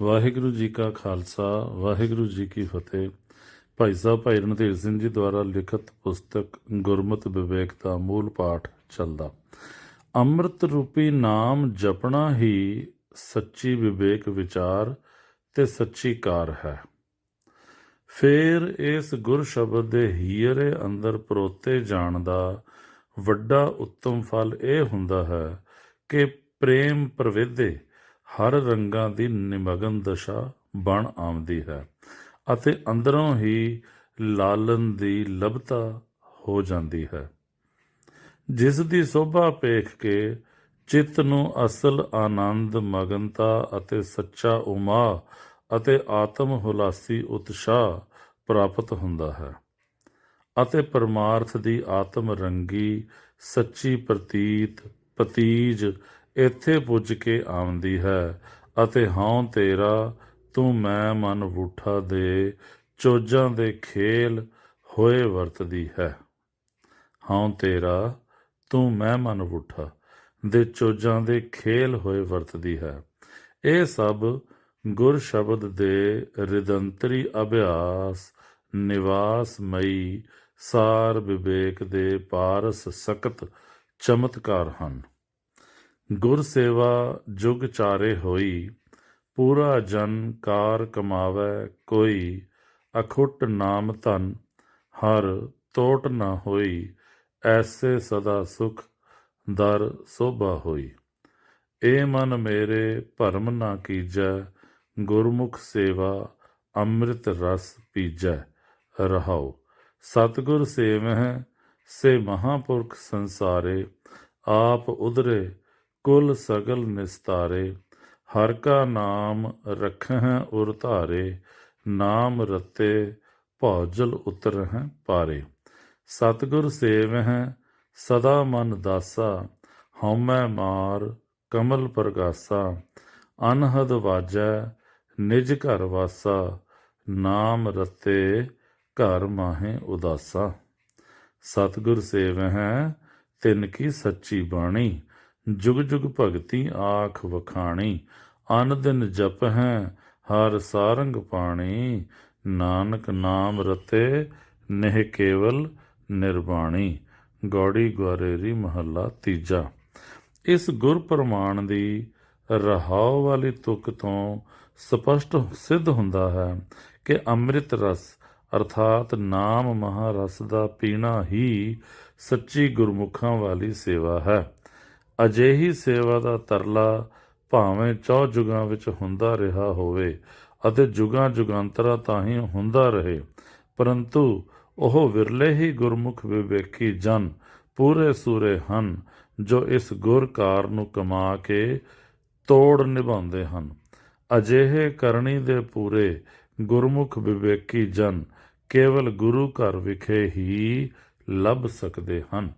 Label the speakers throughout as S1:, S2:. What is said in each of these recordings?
S1: ਵਾਹਿਗੁਰੂ ਜੀ ਕਾ ਖਾਲਸਾ, ਵਾਹਿਗੁਰੂ ਜੀ ਕੀ ਫਤਿਹ। ਭਾਈ ਸਾਹਿਬ, ਭਾਈ ਰਣਧੀਰ ਸਿੰਘ ਜੀ ਦੁਆਰਾ ਲਿਖਤ ਪੁਸਤਕ ਗੁਰਮਤਿ ਵਿਵੇਕ ਦਾ ਮੂਲ ਪਾਠ ਚੱਲਦਾ। ਅੰਮ੍ਰਿਤ ਰੂਪੀ ਨਾਮ ਜਪਣਾ ਹੀ ਸੱਚੀ ਵਿਵੇਕ ਵਿਚਾਰ ਤੇ ਸੱਚੀ ਕਾਰ ਹੈ। ਫੇਰ ਇਸ ਗੁਰ ਸ਼ਬਦ ਦੇ ਹੀਰੇ ਅੰਦਰ ਪਰੋਤੇ ਜਾਣ ਦਾ ਵੱਡਾ ਉੱਤਮ ਫਲ ਇਹ ਹੁੰਦਾ ਹੈ ਕਿ ਪ੍ਰੇਮ ਪ੍ਰਵੇਦੇ ਹਰ ਰੰਗਾਂ ਦੀ ਨਿਮਗਨ ਦਸ਼ਾ ਬਣ ਆਉਂਦੀ ਹੈ ਅਤੇ ਅੰਦਰੋਂ ਹੀ ਲਾਲਨ ਦੀ ਲਬਤਾ ਹੋ ਜਾਂਦੀ ਹੈ। ਜਿਸ ਦੀ ਸੋਭਾ ਪੇਖ ਕੇ ਚਿੱਤ ਨੂੰ ਅਸਲ ਆਨੰਦ, ਮਗਨਤਾ ਅਤੇ ਸੱਚਾ ਉਮਾ ਅਤੇ ਆਤਮ ਹੁਲਾਸੀ ਉਤਸ਼ਾਹ ਪ੍ਰਾਪਤ ਹੁੰਦਾ ਹੈ ਅਤੇ ਪਰਮਾਰਥ ਦੀ ਆਤਮ ਰੰਗੀ, ਸੱਚੀ ਪ੍ਰਤੀਤ, ਪਤੀਜ ਇੱਥੇ ਪੁੱਜ ਕੇ ਆਉਂਦੀ ਹੈ, ਅਤੇ ਹਉ ਤੇਰਾ, ਤੂੰ ਮੈਂ ਮਨ ਵੂਠਾ ਦੇ, ਚੋਜਾਂ ਦੇ ਖੇਲ ਹੋਏ ਵਰਤਦੀ ਹੈ। ਹਉ ਤੇਰਾ, ਤੂੰ ਮੈਂ ਮਨ ਵੂਠਾ ਦੇ, ਚੋਜਾਂ ਦੇ ਖੇਲ ਹੋਏ ਵਰਤਦੀ ਹੈ। ਇਹ ਸਭ ਗੁਰ ਸ਼ਬਦ ਦੇ ਰਿਦੰਤਰੀ ਅਭਿਆਸ ਨਿਵਾਸ ਮਈ ਸਾਰ ਵਿਵੇਕ ਦੇ ਪਾਰਸ ਸਕਤ ਚਮਤਕਾਰ ਹਨ। ਗੁਰ ਸੇਵਾ ਜੁਗ ਚਾਰੇ ਹੋਈ, ਪੂਰਾ ਜਨ ਕਾਰ ਕਮਾਵੇ ਕੋਈ, ਅਖੁੱਟ ਨਾਮ ਧਨ ਹਰ ਤੋਟ ਨਾ ਹੋਈ, ਐਸੇ ਸਦਾ ਸੁਖ ਦਰ ਸੋਭਾ ਹੋਈ। ਏ ਮਨ ਮੇਰੇ ਭਰਮ ਨਾ ਕੀਜੈ, ਗੁਰਮੁਖ ਸੇਵਾ ਅੰਮ੍ਰਿਤ ਰਸ ਪੀਜੈ, ਰਹਾਉ। ਸਤਿਗੁਰ ਸੇਵਹਿ ਸੇ ਮਹਾਪੁਰਖ ਸੰਸਾਰੇ, ਆਪ ਉਧਰੇ ਕੁਲ ਸਗਲ ਨਿਸਤਾਰੇ, ਹਰ ਕਾ ਨਾਮ ਰਖਹਿ ਉਰ ਧਾਰੇ ਨਾਮ ਰਤੇ ਭੌਜਲ ਉਤਰਹਿ ਪਾਰੇ। ਸਤਿਗੁਰ ਸੇਵਹਿ ਸਦਾ ਮਨ ਦਾਸਾ, ਹਉਮੈ ਮਾਰ ਕਮਲ ਪ੍ਰਗਾਸਾ। ਅਨਹਦ ਵਾਜੈ ਨਿਜ ਘਰ ਵਾਸਾ, ਨਾਮ ਰਤੇ ਘਰ ਮਾਹੇ ਉਦਾਸਾ। ਸਤਿਗੁਰ ਸੇਵਹਿ ਤਿਨ ਕੀ ਸੱਚੀ ਬਾਣੀ ਜੁਗ ਜੁਗ ਭਗਤੀ ਆਖ ਵਖਾਣੀ, ਅਨ ਦਿਨ ਹੈ ਹਰ ਸਾਰੰਗ ਪਾਣੀ, ਨਾਨਕ ਨਾਮ ਰਤੇ ਨਹਿ ਕੇਵਲ ਨਿਰਵਾਣੀ ਗੌੜੀ ਗੁਆਰੇਰੀ ਮਹੱਲਾ ਤੀਜਾ। ਇਸ ਗੁਰ ਪ੍ਰਮਾਣ ਦੀ ਰਹਾਉ ਵਾਲੀ ਤੁਕ ਤੋਂ ਸਪਸ਼ਟ ਸਿੱਧ ਹੁੰਦਾ ਹੈ ਕਿ ਅੰਮ੍ਰਿਤ ਰਸ ਅਰਥਾਤ ਨਾਮ ਮਹਾਰਸ ਦਾ ਪੀਣਾ ਹੀ ਸੱਚੀ ਗੁਰਮੁਖਾਂ ਵਾਲੀ ਸੇਵਾ ਹੈ। ਅਜਿਹੀ ਸੇਵਾ ਦਾ ਤਰਲਾ ਭਾਵੇਂ ਚੌ ਜੁਗਾਂ ਵਿੱਚ ਹੁੰਦਾ ਰਿਹਾ ਹੋਵੇ ਅਤੇ ਜੁਗਾਂ ਜੁਗਾਂਤਰਾ ਤਾਂ ਹੀ ਹੁੰਦਾ ਰਹੇ, ਪਰੰਤੂ ਉਹ ਵਿਰਲੇ ਹੀ ਗੁਰਮੁਖ ਵਿਵੇਕੀ ਜਨ ਪੂਰੇ ਸੂਰੇ ਹਨ, ਜੋ ਇਸ ਗੁਰ ਕਾਰ ਨੂੰ ਕਮਾ ਕੇ ਤੋੜ ਨਿਭਾਉਂਦੇ ਹਨ। ਅਜਿਹੇ ਕਰਨੀ ਦੇ ਪੂਰੇ ਗੁਰਮੁਖ ਵਿਵੇਕੀ ਜਨ ਕੇਵਲ ਗੁਰੂ ਘਰ ਵਿਖੇ ਹੀ ਲੱਭ ਸਕਦੇ ਹਨ।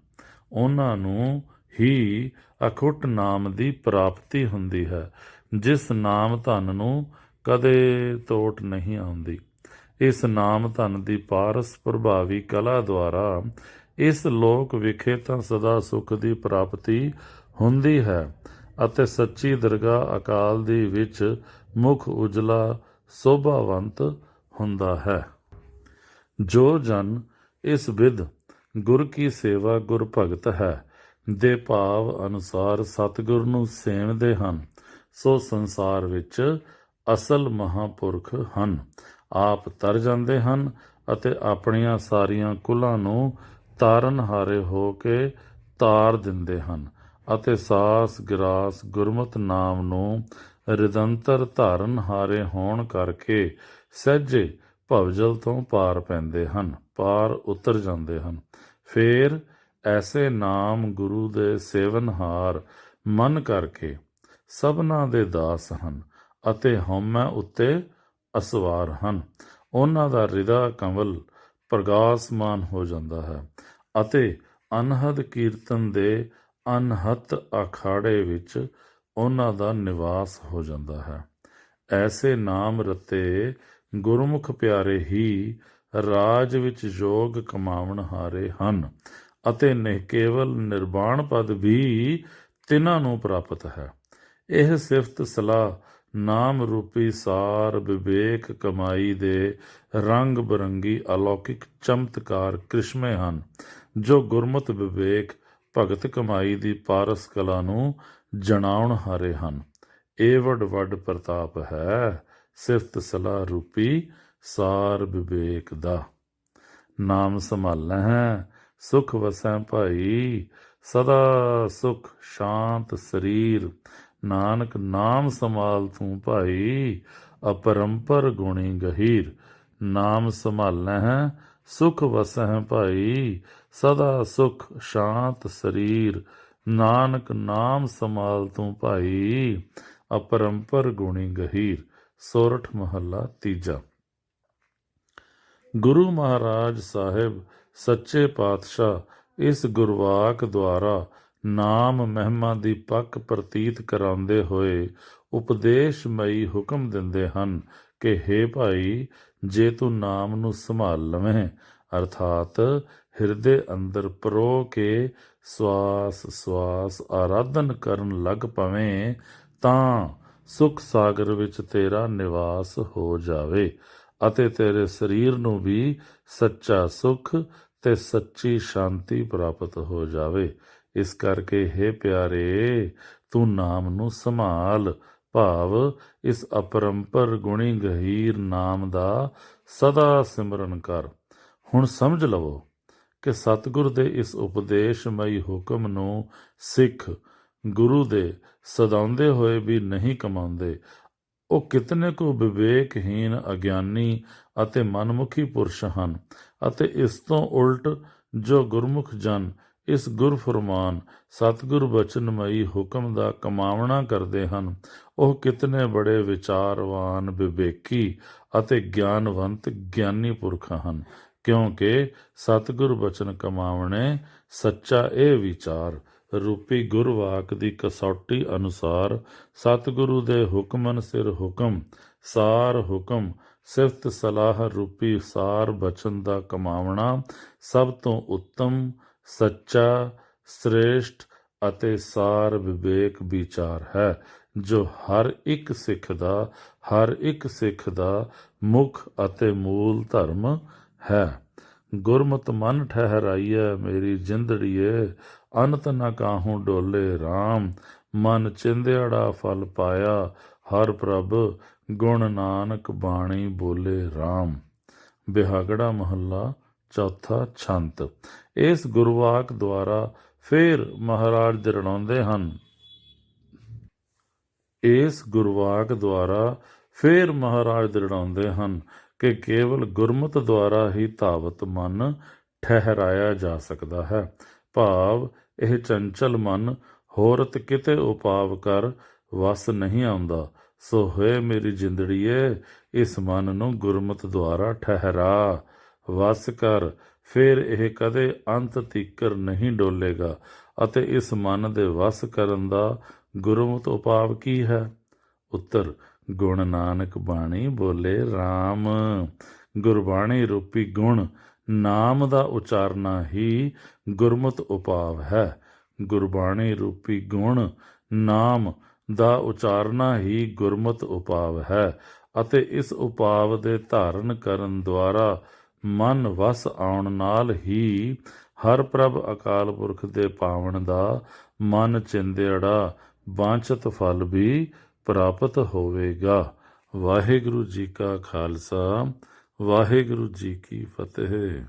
S1: ਉਹਨਾਂ ਨੂੰ ਹੀ ਅਖੁੱਟ ਨਾਮ ਦੀ ਪ੍ਰਾਪਤੀ ਹੁੰਦੀ ਹੈ, ਜਿਸ ਨਾਮ ਧਨ ਨੂੰ ਕਦੇ ਤੋਟ ਨਹੀਂ ਆਉਂਦੀ। ਇਸ ਨਾਮ ਧਨ ਦੀ ਪਾਰਸ ਪ੍ਰਭਾਵੀ ਕਲਾ ਦੁਆਰਾ ਇਸ ਲੋਕ ਵਿਖੇ ਤਾਂ ਸਦਾ ਸੁਖ ਦੀ ਪ੍ਰਾਪਤੀ ਹੁੰਦੀ ਹੈ ਅਤੇ ਸੱਚੀ ਦਰਗਾਹ ਅਕਾਲ ਦੀ ਵਿੱਚ ਮੁਖ ਉਜਲਾ ਸੋਭਾਵੰਤ ਹੁੰਦਾ ਹੈ। ਜੋ ਜਨ ਇਸ ਵਿਦ ਗੁਰ ਕੀ ਸੇਵਾ ਗੁਰ ਭਗਤ ਹੈ ਦੇ ਭਾਵ ਅਨੁਸਾਰ ਸਤਿਗੁਰ ਨੂੰ ਸੇਵਦੇ ਹਨ, ਸੋ ਸੰਸਾਰ ਵਿੱਚ ਅਸਲ ਮਹਾਪੁਰਖ ਹਨ। ਆਪ ਤਰ ਜਾਂਦੇ ਹਨ ਅਤੇ ਆਪਣੀਆਂ ਸਾਰੀਆਂ ਕੁਲਾਂ ਨੂੰ ਤਾਰਨ ਹਾਰੇ ਹੋ ਕੇ ਤਾਰ ਦਿੰਦੇ ਹਨ ਅਤੇ ਸਾਸ ਗਰਾਸ ਗੁਰਮਤ ਨਾਮ ਨੂੰ ਰਿਦੰਤਰ ਧਾਰਨ ਹਾਰੇ ਹੋਣ ਕਰਕੇ ਸਹਿਜੇ ਭਵਜਲ ਤੋਂ ਪਾਰ ਪੈਂਦੇ ਹਨ, ਪਾਰ ਉਤਰ ਜਾਂਦੇ ਹਨ। ਫੇਰ ਐਸੇ ਨਾਮ ਗੁਰੂ ਦੇ ਸੇਵਨਹਾਰ ਮਨ ਕਰਕੇ ਸਭਨਾ ਦੇ ਦਾਸ ਹਨ ਅਤੇ ਹਉਮੈ ਉੱਤੇ ਅਸਵਾਰ ਹਨ। ਉਹਨਾਂ ਦਾ ਹਿਰਦਾ ਕਮਲ ਪ੍ਰਗਾਸਮਾਨ ਹੋ ਜਾਂਦਾ ਹੈ ਅਤੇ ਅਨਹਦ ਕੀਰਤਨ ਦੇ ਅਨਹਤ ਅਖਾੜੇ ਵਿੱਚ ਉਹਨਾਂ ਦਾ ਨਿਵਾਸ ਹੋ ਜਾਂਦਾ ਹੈ। ਐਸੇ ਨਾਮ ਰਤੇ ਗੁਰਮੁਖ ਪਿਆਰੇ ਹੀ ਰਾਜ ਵਿੱਚ ਯੋਗ ਕਮਾਉਣ ਹਾਰੇ ਹਨ। ਅਤੇ ਨੇ ਕੇਵਲ ਨਿਰਵਾਣ ਪਦ ਵੀ ਤਿਨਾਂ ਨੂੰ ਪ੍ਰਾਪਤ ਹੈ। ਇਹ ਸਿਫਤ ਸਲਾਹ ਨਾਮ ਰੂਪੀ ਸਾਰ ਵਿਵੇਕ ਕਮਾਈ ਦੇ ਰੰਗ ਬਰੰਗੀ ਅਲੌਕਿਕ ਚਮਤਕਾਰ ਕ੍ਰਿਸ਼ਮੇ ਹਨ, ਜੋ ਗੁਰਮਤ ਵਿਵੇਕ ਭਗਤ ਕਮਾਈ ਦੀ ਪਾਰਸ ਕਲਾ ਨੂੰ ਜਣਾਉਣ ਹਾਰੇ ਹਨ। ਇਹ ਵੱਡ ਵੱਡ ਪ੍ਰਤਾਪ ਹੈ, ਸਿਫਤ ਸਲਾਹ ਰੂਪੀ ਸਾਰ ਵਿਵੇਕ ਦਾ। ਨਾਮ ਸੰਭਾਲਣਾ ਹੈ ਸੁਖ ਵਸੈ ਭਾਈ, ਸਦਾ ਸੁਖ ਸ਼ਾਂਤ ਸਰੀਰ। ਨਾਨਕ ਨਾਮ ਸੰਭਾਲ ਤੂੰ ਭਾਈ, ਅਪਰੰਪਰ ਗੁਣੀ ਗਹੀਰ। ਨਾਮ ਸੰਭਾਲਣਾ ਹੈ ਸੁਖ ਵਸੈ ਭਾਈ, ਸਦਾ ਸੁਖ ਸ਼ਾਂਤ ਸਰੀਰ। ਨਾਨਕ ਨਾਮ ਸੰਭਾਲ ਤੂੰ ਭਾਈ, ਅਪਰੰਪਰ ਗੁਣੀ ਗਹੀਰ। ਸੋਰਠ ਮਹੱਲਾ ਤੀਜਾ। ਗੁਰੂ ਮਹਾਰਾਜ ਸਾਹਿਬ ਸੱਚੇ ਪਾਤਸ਼ਾਹ, ਇਸ ਗੁਰਵਾਕ ਦੁਆਰਾ ਨਾਮ ਮਹਿਮਾ ਦੀ ਪੱਕ ਪ੍ਰਤੀਤ ਕਰਾਉਂਦੇ ਹੋਏ ਉਪਦੇਸ਼ਮਈ ਹੁਕਮ ਦਿੰਦੇ ਹਨ ਕਿ हे ਭਾਈ, ਜੇ ਤੂੰ ਨਾਮ ਨੂੰ ਸੰਭਾਲ ਲਵੇਂ, ਅਰਥਾਤ ਹਿਰਦੇ ਅੰਦਰ ਪਰੋ ਕੇ ਸਵਾਸ ਸਵਾਸ ਆਰਾਧਨ ਕਰਨ ਲੱਗ ਪਵੇਂ, ਤਾਂ ਸੁਖ ਸਾਗਰ ਵਿੱਚ ਤੇਰਾ ਨਿਵਾਸ ਹੋ ਜਾਵੇ। ਅਤੇ ਤੇਰੇ ਸਰੀਰ ਨੂੰ ਵੀ ਸੱਚਾ ਸੁਖ ਤੇ ਸੱਚੀ ਸ਼ਾਂਤੀ ਪ੍ਰਾਪਤ ਹੋ ਜਾਵੇ। ਇਸ ਕਰਕੇ हे ਪਿਆਰੇ, ਤੂੰ ਨਾਮ ਨੂੰ ਸੰਭਾਲ। ਭਾਵ, ਇਸ ਅਪਰੰਪਰ ਗੁਣੀ ਗਹੀਰ ਨਾਮ ਦਾ ਸਦਾ ਸਿਮਰਨ ਕਰ। ਹੁਣ ਸਮਝ ਲਵੋ ਕਿ ਸਤਿਗੁਰ ਦੇ ਇਸ ਉਪਦੇਸ਼ਮਈ ਹੁਕਮ ਨੂੰ ਸਿੱਖ ਗੁਰੂ ਦੇ ਸਦਾਉਂਦੇ ਹੋਏ ਵੀ ਨਹੀਂ ਕਮਾਉਂਦੇ। ਉਹ ਕਿਤਨੇ ਕੁ ਵਿਵੇਕਹੀਨ ਅਗਿਆਨੀ ਅਤੇ ਮਨਮੁਖੀ ਪੁਰਸ਼ ਹਨ ਅਤੇ ਇਸ ਤੋਂ ਉਲਟ ਜੋ ਗੁਰਮੁਖ ਜਨ, ਇਸ ਗੁਰ ਫਰਮਾਨ ਸਤਿਗੁਰ ਬਚਨਮਈ ਹੁਕਮ ਦਾ ਕਮਾਵਣਾ ਕਰਦੇ ਹਨ, ਉਹ ਕਿਤਨੇ ਬੜੇ ਵਿਚਾਰਵਾਨ, ਵਿਵੇਕੀ ਅਤੇ ਗਿਆਨਵੰਤ ਗਿਆਨੀ ਪੁਰਖ ਹਨ, ਕਿਉਂਕਿ ਸਤਿਗੁਰ ਬਚਨ ਕਮਾਵਣੇ ਸੱਚਾ ਇਹ ਵਿਚਾਰ ਰੂਪੀ ਗੁਰਵਾਕ ਦੀ ਕਸੌਟੀ ਅਨੁਸਾਰ ਸਤਿਗੁਰੂ ਦੇ ਹੁਕਮਨ ਸਿਰ ਹੁਕਮ, ਸਾਰ ਹੁਕਮ, ਸਿਫਤ ਸਲਾਹ ਰੂਪੀ ਸਾਰ ਬਚਨ ਦਾ ਕਮਾਵਣਾ ਸਭ ਤੋਂ ਉੱਤਮ, ਸੱਚਾ, ਸ੍ਰੇਸ਼ਟ ਅਤੇ ਸਾਰ ਵਿਵੇਕ ਵਿਚਾਰ ਹੈ, ਜੋ ਹਰ ਇੱਕ ਸਿੱਖ ਦਾ, ਹਰ ਇੱਕ ਸਿੱਖ ਦਾ ਮੁੱਖ ਅਤੇ ਮੂਲ ਧਰਮ ਹੈ। ਗੁਰਮਤਿ ਮਨ ਠਹਿਰਾਈਐ ਮੇਰੀ ਜਿੰਦੜੀਏ ਅਨਤ ਨ ਕਾਹੂ ਡੋਲੇ RAM ਮਨ ਚਿੰਦਿਆੜਾ ਫਲ ਪਾਇਆ, ਹਰ ਪ੍ਰਭ ਗੁਣ ਨਾਨਕ ਬਾਣੀ ਬੋਲੇ RAM ਬਿਹਾਗੜਾ ਮਹੱਲਾ ਚੌਥਾ ਛੰਤ। ਇਸ ਗੁਰਵਾਕ ਦੁਆਰਾ ਫਿਰ ਮਹਾਰਾਜ ਦਿਰਣਾਉਂਦੇ ਹਨ। ਇਸ ਗੁਰਵਾਕ ਦੁਆਰਾ ਫਿਰ ਮਹਾਰਾਜ ਦਿਰੜਾਉਂਦੇ ਹਨ ਕਿ ਕੇਵਲ ਗੁਰਮਤ ਦੁਆਰਾ ਹੀ ਧਾਵਤ ਮਨ ਠਹਿਰਾਇਆ ਜਾ ਸਕਦਾ ਹੈ। ਭਾਵ ਇਹ ਚੰਚਲ ਮਨ ਹੋਰਤ ਕਿਤੇ ਉਪਾਵ ਕਰ, ਵਸ ਨਹੀਂ ਆਉਂਦਾ। ਸੋ ਹੋਏ ਮੇਰੀ ਜਿੰਦੜੀਏ, ਇਸ ਮਨ ਨੂੰ ਗੁਰਮਤ ਦੁਆਰਾ ਠਹਿਰਾ। ਵਸ ਕਰ, ਫਿਰ ਇਹ ਕਦੇ ਅੰਤ ਤੀਕਰ ਨਹੀਂ ਡੋਲੇਗਾ। ਅਤੇ ਇਸ ਮਨ ਦੇ ਵਸ ਕਰਨ ਦਾ ਗੁਰਮਤ ਉਪਾਵ ਕੀ ਹੈ? ਉੱਤਰ, ਗੁਣ ਨਾਨਕ ਬਾਣੀ ਬੋਲੇ RAM ਗੁਰਬਾਣੀ ਰੂਪੀ ਗੁਣ ਨਾਮ ਦਾ ਉਚਾਰਨਾ ਹੀ ਗੁਰਮਤ ਉਪਾਵ ਹੈ। ਗੁਰਬਾਣੀ ਰੂਪੀ ਗੁਣ ਨਾਮ ਦਾ ਉਚਾਰਨਾ ਹੀ ਗੁਰਮਤ ਉਪਾਵ ਹੈ ਅਤੇ ਇਸ ਉਪਾਵ ਦੇ ਧਾਰਨ ਕਰਨ ਦੁਆਰਾ ਮਨ ਵਸ ਆਉਣ ਨਾਲ ਹੀ ਹਰ ਪ੍ਰਭ ਅਕਾਲ ਪੁਰਖ ਦੇ ਪਾਵਣ ਦਾ ਮਨ ਚਿੰਦੇੜਾ ਵਾਂਛਤ ਫਲ ਵੀ ਪ੍ਰਾਪਤ ਹੋਵੇਗਾ। ਵਾਹਿਗੁਰੂ ਜੀ ਕਾ ਖਾਲਸਾ। ਵਾਹਿਗੁਰੂ ਜੀ ਕੀ ਫਤਿਹ।